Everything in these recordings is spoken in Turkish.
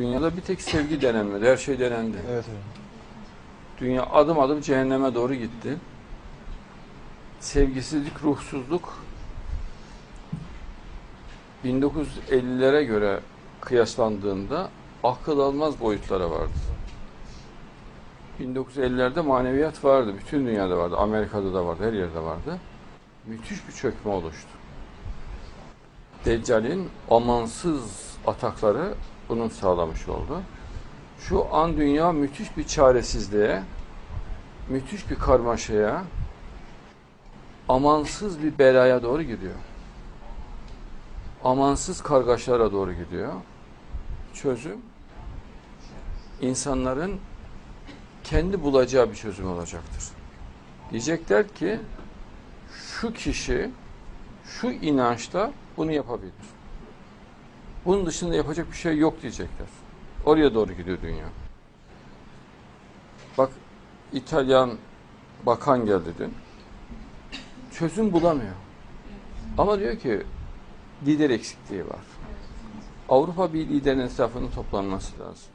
Dünyada bir tek sevgi denenmedi. Her şey denendi. Evet hocam. Dünya adım adım cehenneme doğru gitti. Sevgisizlik, ruhsuzluk 1950'lere göre kıyaslandığında akıl almaz boyutlara vardı. 1950'lerde maneviyat vardı. Bütün dünyada vardı. Amerika'da da vardı. Her yerde vardı. Müthiş bir çökme oluştu. Deccal'in amansız atakları bunu sağlamış oldu. Şu an dünya müthiş bir çaresizliğe, müthiş bir karmaşaya, amansız bir belaya doğru gidiyor. Amansız kargaşalara doğru gidiyor. Çözüm insanların kendi bulacağı bir çözüm olacaktır. Diyecekler ki şu kişi şu inançla bunu yapabilir. Bunun dışında yapacak bir şey yok diyecekler. Oraya doğru gidiyor dünya. Bak İtalyan bakan geldi dün. Çözüm bulamıyor. Ama diyor ki lider eksikliği var. Avrupa bir liderin etrafında toplanması lazım.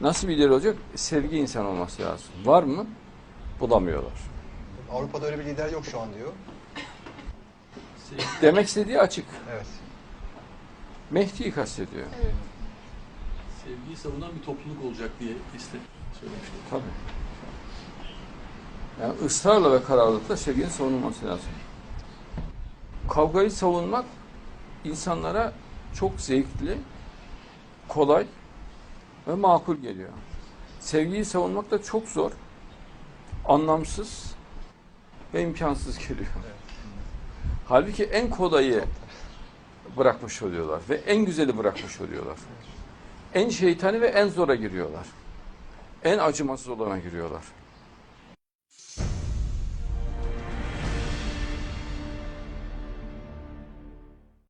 Nasıl bir lider olacak? Sevgi insan olması lazım. Var mı? Bulamıyorlar. Avrupa'da öyle bir lider yok şu an diyor. Demek istediği açık. Evet. Mehdi'yi kastediyor. Sevgiyi savunan bir topluluk olacak diye söylemiştim. Tabii. Yani ısrarla ve kararlılıkla sevginin savunulması lazım. Kavgayı savunmak insanlara çok zevkli, kolay ve makul geliyor. Sevgiyi savunmak da çok zor, anlamsız ve imkansız geliyor. Halbuki en kolayı bırakmış oluyorlar ve en güzeli bırakmış oluyorlar. En şeytani ve en zora giriyorlar. En acımasız olana giriyorlar.